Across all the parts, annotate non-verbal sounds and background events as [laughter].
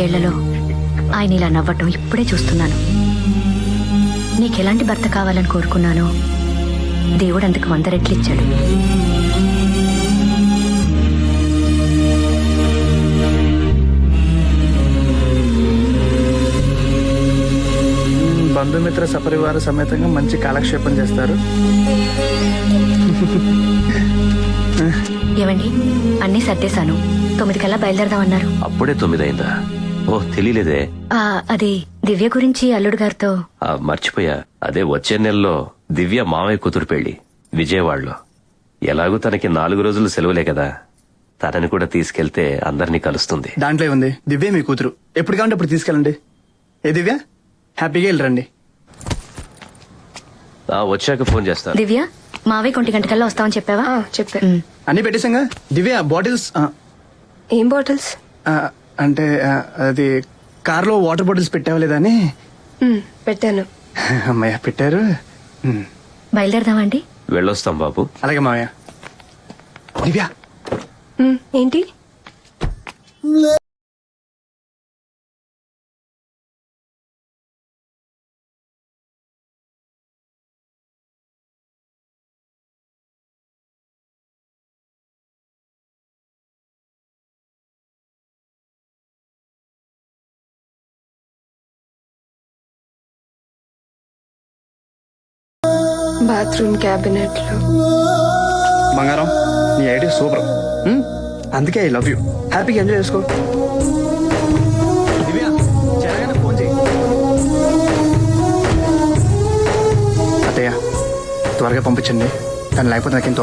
పాతికేళ్ళలో ఆయన ఇలా నవ్వటం ఇప్పుడే చూస్తున్నాను. నీకెలాంటి భర్త కావాలని కోరుకున్నానో దేవుడు అందుకు వంద రెట్లు ఇచ్చాడు బంధుమిత్ర సపరివార సమేతంగా మంచి కాలక్షేపం చేస్తారు. [laughs] ఏవండి? అన్నీ సర్దేశాను. తొమ్మిది కల్లా బయలుదేరదామన్నారు. అప్పుడే తొమ్మిదైందా ఓ తెలియలేదే ఆ, అది దివ్య గురించి అల్లుడు గారితో. ఆ, మర్చిపోయా. అదే వచ్చే నెలలో దివ్య మామయ్య కూతురు పెళ్ళి విజయవాడలో. ఎలాగూ తనకి నాలుగు రోజులు సెలవులే కదా. తనని కూడా తీసుకెళ్తే అందరినీ కలుస్తుంది. దాంట్లో ఉంది దివ్య మీ కూతురు. ఎప్పుడు కావాలంటే అప్పుడు తీసుకెళ్ళండి. ఏ దివ్య? హ్యాపీగా వెళ్ళరండి ఆ, వచ్చాక ఫోన్ చేస్తాను. దివ్య? మావయ్య ఒంటి గంటకల్లా వస్తామని చెప్పావా? చెప్పా. అన్ని పెట్టేసాగా దివ్య బాటిల్స్ ఏం బాటిల్స్? అంటే అది కార్లో వాటర్ బాటిల్స్ పెట్టావా లేదా అని? పెట్టాను. అమ్మయ్య పెట్టారు. బయలుదేరదామండి. వెళ్ళొస్తాం బాబు. అలాగే మావయ్య. దివ్య. ఏంటి? బాత్రూమ్ క్యాబినెట్ బంగారం నీ ఐడియా సూపర్. అందుకే ఐ లవ్ యూ. హ్యాపీగా ఎంజాయ్ చేసుకో. అత్తయ్య త్వరగా పంపించండి. తను లేకపోతే నాకు ఇంత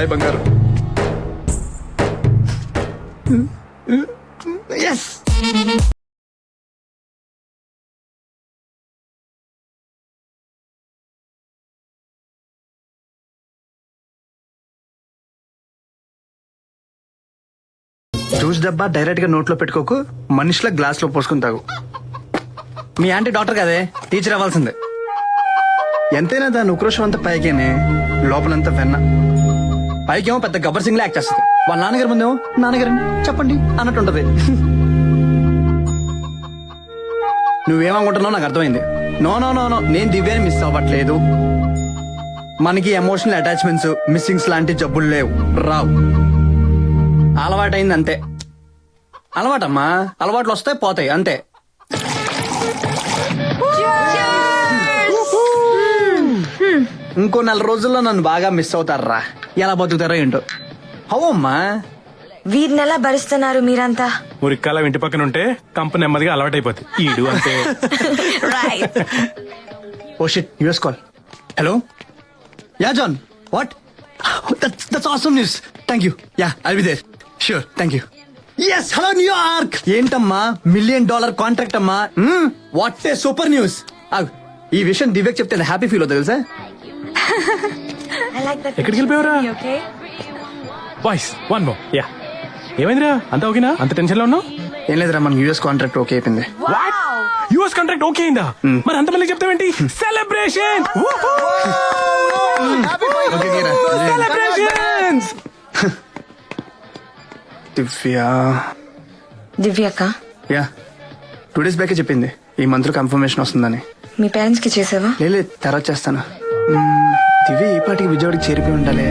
బాయ్ బంగారు. ఎస్ జ్యూస్ డబ్బా డైరెక్ట్గా నోట్లో పెట్టుకోకు మనిషిల గ్లాస్లో పోసుకుని తాగు. మీ ఆంటీ డాక్టర్ కదే టీచర్ అవ్వాల్సిందే. ఎంతైనా దాని ఉక్రోషం అంతా పైకేనే లోపలంతా వెన్న. పైకేమో పెద్ద గబ్బర్ సింగ్ యాక్ట్ చేస్తుంది. వాళ్ళ నాన్నగారి ముందేమో నాన్నగారు చెప్పండి అన్నట్టు ఉంటది నువ్వేమనుకుంటున్నావు నాకు అర్థమైంది. నో నో నో నో నేను దివ్యాని మిస్ అవ్వట్లేదు. మనకి ఎమోషనల్ అటాచ్మెంట్స్ మిస్సింగ్స్ లాంటి జబ్బులు లేవు. రావు. అలవాటైంది అంతే. అలవాటమ్మా అలవాట్లు వస్తాయి పోతాయి అంతే. ఇంకో నెల రోజుల్లో నన్ను బాగా మిస్ అవుతారా? ఎలా బతుకుతారో ఏంటో. అమ్మా వీరిని ఎలా భరిస్తున్నారు మీరంతా? మురిక్కాల ఇంటి పక్కన ఉంటే కంప నెమ్మదిగా అలవాటైపోతుంది ఈడు అంతే. ఓ shit US call hello ya John what that's awesome news thank you ya I be there sure thank you yes hello New York ఏంటమ్మా? మిలియన్ డాలర్ కాంట్రాక్ట్ అమ్మా? వాట్ ఏ సూపర్ న్యూస్ ఈ విషయం దివ్యకి చెప్తే హ్యాపీ ఫీల్ అవుతుంది తెలుసా? [laughs] ఎక్కడికి వెళ్ళిపోయావురా? Voice one mo ya ఏమైందిరా? అంత ఓకేనా? అంత టెన్షన్లో ఉన్నావు? ఏం లేదురా మన యూఎస్ కాంట్రాక్ట్ ఓకే అయిపోయింది. యుఎస్ కాంట్రాక్ట్ ఓకే అయిందా? మరి అంత మళ్ళీ చెప్తావేంటి? సెలబ్రేషన్ దివ్య దివ్యక్క యా టూ డేస్ బ్యాకే చెప్పింది. ఈ మంత్లో కన్ఫర్మేషన్ వస్తుందని. మీ పేరెంట్స్కి చేసావా? లేదు తర్వాత చేస్తాను. మ్మ్, దివ్య ఈ పాటికి విజయవాడకి చేరిపోయి ఉండాలి.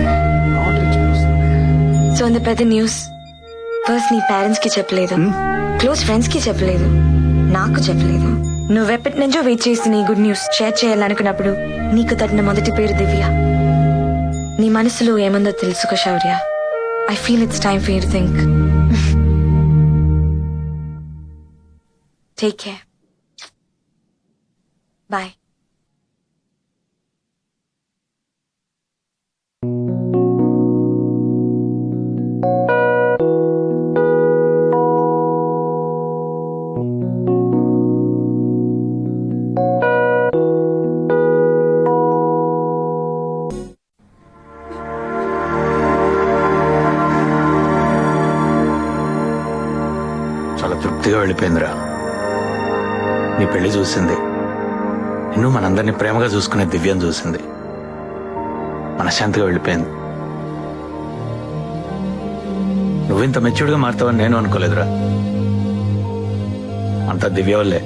సో అంత పెద్ద న్యూస్? ఫస్ట్ నీ పేరెంట్స్కి చెప్పలేదు. క్లోజ్ ఫ్రెండ్స్కి చెప్పలేదు. నాకు చెప్పలేదు. నువ్వెప్పటి నుంచో వెయిట్ చేసి నీ గుడ్ న్యూస్ షేర్ చేయాలనుకున్నప్పుడు నీకు తగిన మొదటి పేరు దివ్య. నీ మనసులో ఏముందో తెలుసుకో Shaurya. I feel it's time for you think take care boy పూర్తిగా వెళ్ళిపోయిందిరా. నీ పెళ్ళి చూసింది. నిన్ను మనందరినీ ప్రేమగా చూసుకునే దివ్యం చూసింది. మనశ్శాంతిగా వెళ్ళిపోయింది. నువ్వింత మెచ్యూర్డ్గా మారుతావని నేను అనుకోలేదురా. అంత దివ్య వల్లే.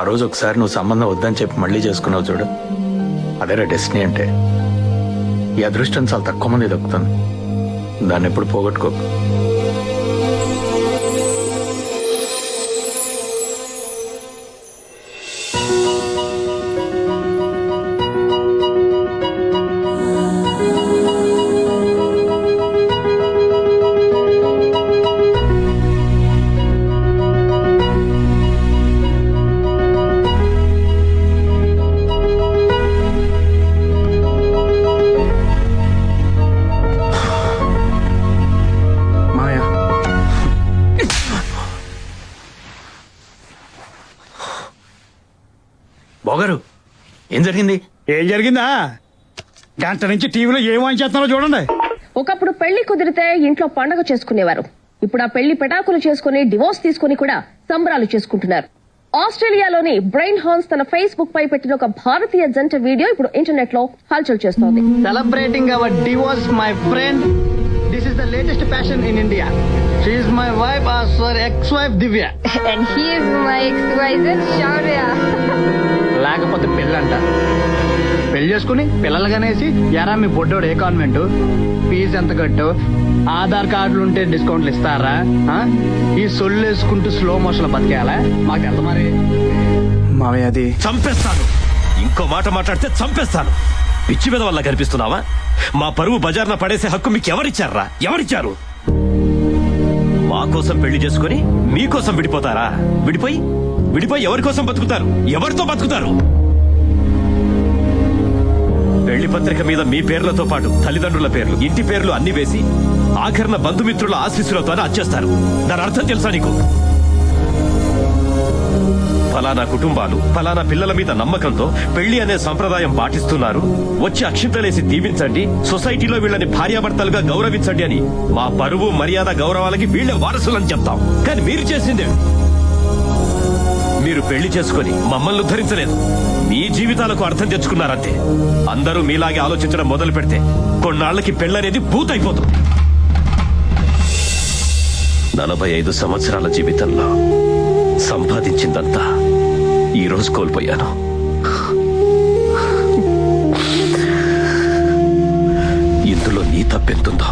ఆ రోజు ఒకసారి నువ్వు సంబంధం వద్దని చెప్పి మళ్ళీ చేసుకున్నావు చూడు. అదేరా డెస్టినీ అంటే. ఈ అదృష్టం చాలా తక్కువ మంది దక్కుతుంది. దాన్ని ఎప్పుడు పోగొట్టుకోకు ఏం జరిగింది? ఏం జరిగిందా? గంట నుంచి టీవీలో ఏం వాయించేస్తున్నారో చూడండి. ఒకప్పుడు పెళ్ళి కుదిరితే ఇంట్లో పండగ చేసుకునేవారు. ఇప్పుడు ఆ పెళ్ళి పెటాకులు చేసుకుని డివోర్స్ తీసుకుని కూడా సంబరాలు చేసుకుంటున్నారు. ఆస్ట్రేలియాలోని బ్రెయిన్ హాన్స్ తన ఫేస్బుక్ పై పెట్టిన ఒక భారతీయ జంట వీడియో ఇప్పుడు ఇంటర్నెట్లో హల్చల్ చేస్తోంది. Celebrating our divorce my friend this is the latest fashion in India she's my wife are ex wife Divya and he's my ex Shaurya లేకపోతే పెళ్ళంట. పెళ్ళి చేసుకుని పిల్లలు కనేసి ఎరా మీ బొడ్డోడు ఏ కాన్వెంట్ ఫీజు ఎంత కట్టు? ఆధార్ కార్డులు ఉంటే డిస్కౌంట్లు ఇస్తారా? ఆ? ఈ సొల్లు వేసుకుంటూ స్లో మోషన్లో బతికేయాలా? మాకు ఎంత మరి? మావయ్య అది చంపేస్తాను. ఇంకో మాట మాట్లాడితే చంపేస్తాను. పిచ్చి మీద వల్ల కనిపిస్తున్నావా? మా పరువు బజార్న పడేసే హక్కు మీకు ఎవరిచ్చారా? ఎవరిచ్చారు మా కోసం పెళ్ళి చేసుకుని మీకోసం విడిపోతారా? విడిపోయి విడిపోయి ఎవరి కోసం బతుకుతారు? ఎవరితో బతుకుతారు? పెళ్ళి పత్రిక మీద మీ పేర్లతో పాటు తల్లిదండ్రుల పేర్లు ఇంటి పేర్లు అన్ని వేసి ఆఖరణ బంధుమిత్రుల ఆశీస్సులతోనే అచ్చేస్తారు దాని అర్థం తెలుసా నీకు? ఫలానా కుటుంబాలు ఫలానా పిల్లల మీద నమ్మకంతో పెళ్ళి అనే సంప్రదాయం పాటిస్తున్నారు. వచ్చి అక్షింతలేసి దీవించండి సొసైటీలో వీళ్ళని భార్యాభర్తలుగా గౌరవించండి అని మా పరువు మర్యాద గౌరవాలకి వీళ్ళ వారసులని చెప్తాం. కానీ మీరు చేసిందే మీరు పెళ్ళి చేసుకుని మమ్మల్ని ఉద్ధరించలేదు. మీ జీవితాలకు అర్థం తెచ్చుకున్నారంతే. అందరూ మీలాగే ఆలోచించడం మొదలు పెడితే కొన్నాళ్ళకి పెళ్ళనేది పూతైపోతుంది నలభై ఐదు సంవత్సరాల జీవితంలో సంపాదించిందంతా ఈ రోజు కోల్పోయాను. ఇందులో నీ తప్పెంతుందో?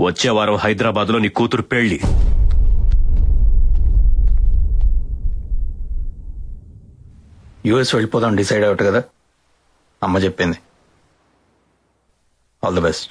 వచ్చే వారం హైదరాబాద్లో నీ కూతురు పెళ్ళి యుఎస్ వెళ్ళిపోదాం డిసైడ్ అవట కదా? అమ్మ చెప్పింది. All the best.